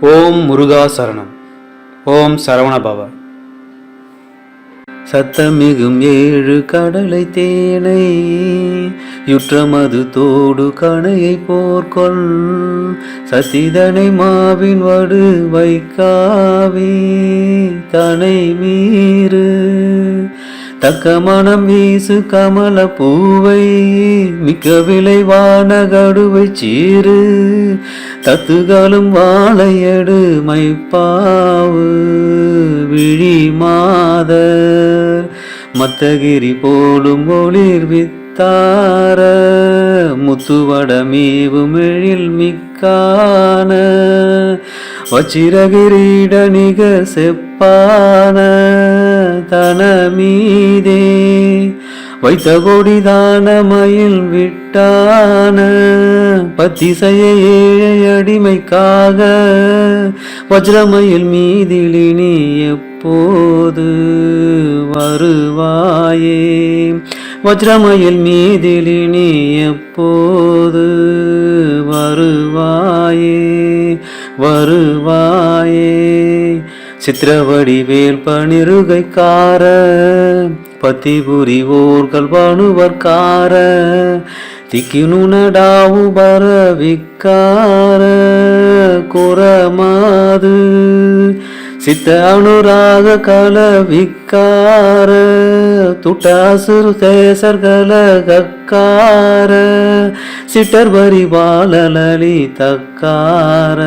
ஓம் முருகா சரணம். ஓம் சரவணபவ. சத்தமிகும் ஏழு கடலை தேனை யுற்றமது தோடு கணையை போர்கொள். சசிதனை மாவின் வடு வைக்காவி தனை மீ தக்கமணம் வீசு கமல பூவை மிக்க விளைவான கடுவை சீரு தத்துகளும் வாழையடு மைப்பாவு விழி மாதர் மத்தகிரி போலும் ஒளிர் வித்தார முத்துவடமேவும் எழில் மிக்கான வச்சிரகிரீட நிக செப்பான. தனமீதே வைத்த கொடிதான மயில் விட்டான. பத்திசைய ஏழை அடிமைக்காக. வஜ்ரமயில் மீதிலினி எப்போது வருவாயே? வஜ்ரமயில் மீதிலினி எப்போது வருவாயே? வருவாயே. சித்திரவடிவேல் பனிருகைக்கார பத்திபுரி ஓர்கள் பணுவர்கார திக்கினுனடாவு பரவிக்கார குரமாது சித்த அனுராக கலவிக்கார துட்டாசுரு தேசர் கலகக்கார சிட்டர் வரி பாலலி தக்கார.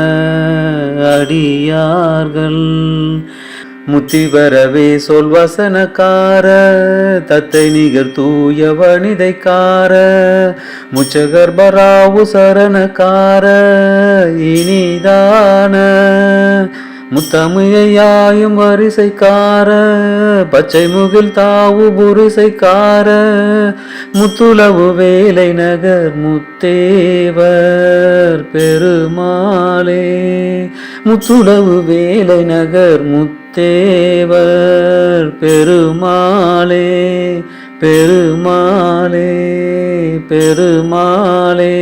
அடியார்கள். முத்தி வரவே சொல் வசனக்கார தத்தை நிகர் தூய வனிதைக்கார முச்சகர்பராவு சரணக்கார இனிதான. முத்தமிழையாயும் வரிசைக்கார பச்சை முகில் தாவு புரிசைக்கார முத்துளவு வேலை நகர் முத்தேவர் பெருமாளே. முத்துடவு வேலை நகர் முத்தேவர். பெருமாளே பெருமாளே பெருமாளே.